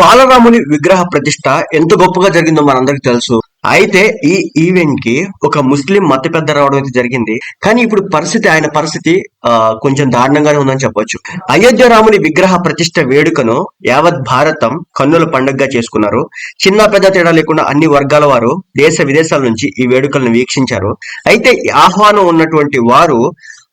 బాలరాముని విగ్రహ ప్రతిష్ట ఎంత గొప్పగా జరిగిందో మనందరికి తెలుసు. అయితే ఈ ఈవెంట్కి ఒక ముస్లిం మత పెద్ద రావడం అయితే జరిగింది. కానీ ఇప్పుడు పరిస్థితి ఆయన పరిస్థితి ఆ, కొంచెం దారుణంగానే ఉందని చెప్పొచ్చు. అయోధ్య రాముని విగ్రహ ప్రతిష్ట వేడుకను యావత్ భారతం కన్నుల పండుగగా చేసుకున్నారు. చిన్న పెద్ద తేడా లేకుండా అన్ని వర్గాల వారు దేశ విదేశాల నుంచి ఈ వేడుకలను వీక్షించారు. అయితే ఆహ్వానం ఉన్నటువంటి వారు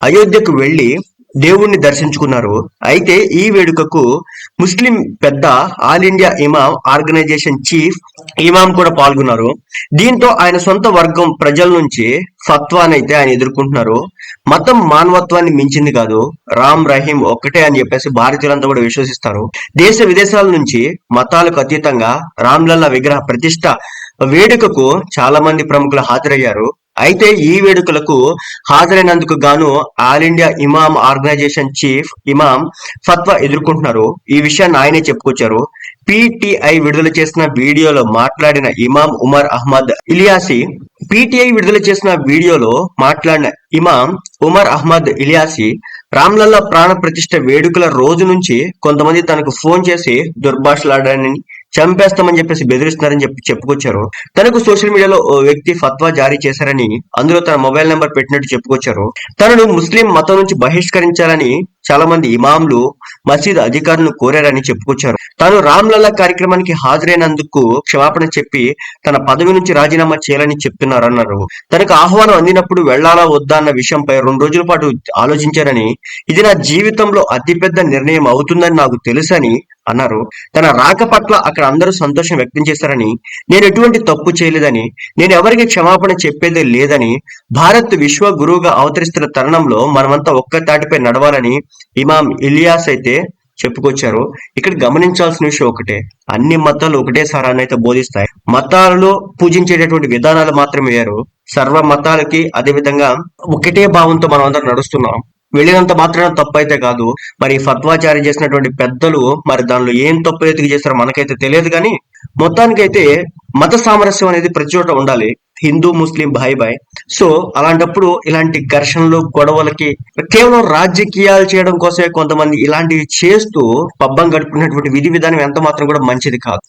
అయోధ్యకు వెళ్ళి దేవుణ్ణి దర్శించుకున్నారు. అయితే ఈ వేడుకకు ముస్లిం పెద్ద All India Imam Organisation chief imam కూడా పాల్గొన్నారు. దీంతో ఆయన సొంత వర్గం ప్రజల నుంచి ఫత్వానైతే ఆయన ఎదుర్కొంటున్నారు. మతం మానవత్వాన్ని మించింది కాదు. రామ్ రహీం ఒక్కటే అని చెప్పేసి భారతీయులంతా కూడా విశ్వసిస్తారు. దేశ విదేశాల నుంచి మతాలకు అతీతంగా రామ్లల్లా విగ్రహ ప్రతిష్ట వేడుకకు చాలా మంది ప్రముఖులు హాజరయ్యారు. అయితే ఈ వేడుకలకు హాజరైనందుకు గాను All India Imam Organisation chief imam fatwa ఎదుర్కొంటున్నారు. ఈ విషయాన్ని ఆయనే చెప్పుకొచ్చారు. పిటిఐ విడుదల చేసిన వీడియోలో మాట్లాడిన ఇమాం ఉమర్ అహ్మద్ ఇలియాసి పిటిఐ విడుదల చేసిన వీడియోలో మాట్లాడిన ఇమాం ఉమర్ అహ్మద్ ఇలియాసి రామ్లల్లా ప్రాణ ప్రతిష్ట వేడుకల రోజు నుంచి కొంతమంది తనకు ఫోన్ చేసి దుర్భాషలాడానని చంపేస్తామని చెప్పేసి బెదిరిస్తున్నారని చెప్పి చెప్పుకొచ్చారు. తనకు సోషల్ మీడియాలో ఓ వ్యక్తి ఫత్వా జారీ చేశారని అందులో తన మొబైల్ నెంబర్ పెట్టినట్టు చెప్పుకొచ్చారు. తనను ముస్లిం మతం నుంచి బహిష్కరించాలని చాలా మంది ఇమాంలు మసీద్ అధికారులను కోరారని చెప్పుకొచ్చారు. తాను రామ్లల్లా కార్యక్రమానికి హాజరైనందుకు క్షమాపణ చెప్పి తన పదవి నుంచి రాజీనామా చేయాలని చెప్తున్నారు అన్నారు తనకు ఆహ్వానం అందినప్పుడు వెళ్ళాలా వద్దా అన్న విషయంపై రెండు రోజుల పాటు ఆలోచించారని ఇది నా జీవితంలో అతిపెద్ద నిర్ణయం అవుతుందని నాకు తెలుసని అన్నారు. తన రాక పట్ల అక్కడ అందరూ సంతోషం వ్యక్తం చేశారని నేను ఎటువంటి తప్పు చేయలేదని నేను ఎవరికి క్షమాపణ చెప్పేదే లేదని భారత్ విశ్వ గురువుగా అవతరిస్తున్న తరుణంలో మనమంతా ఒక్క తాటిపై నడవాలని ఇమాం ఇలియాస్ అయితే చెప్పుకొచ్చారు. ఇక్కడ గమనించాల్సిన విషయం ఒకటే. అన్ని మతాలు ఒకటే సారాన్ని అయితే బోధిస్తాయి. మతాలలో పూజించేటటువంటి విధానాలు మాత్రమే వేరు. సర్వ మతాలకి అదే విధంగా ఒకటే భావంతో మనం అందరం నడుస్తున్నాం. వెళ్ళినంత మాత్రమే తప్పు అయితే కాదు. మరి ఫత్వాచారి చేసినటువంటి పెద్దలు మరి దానిలో ఏం తప్పు ఎదుగు చేస్తారో మనకైతే తెలియదు కానీ మొత్తానికైతే మత సామరస్యం అనేది ప్రతి చోట ఉండాలి. హిందూ ముస్లిం భాయ్ భాయ్. సో అలాంటప్పుడు ఇలాంటి ఘర్షణలు గొడవలకి కేవలం రాజకీయాలు చేయడం కోసమే కొంతమంది ఇలాంటివి చేస్తూ పబ్బం గడుపుకున్నటువంటి విధి విధానం ఎంత మాత్రం కూడా మంచిది కాదు.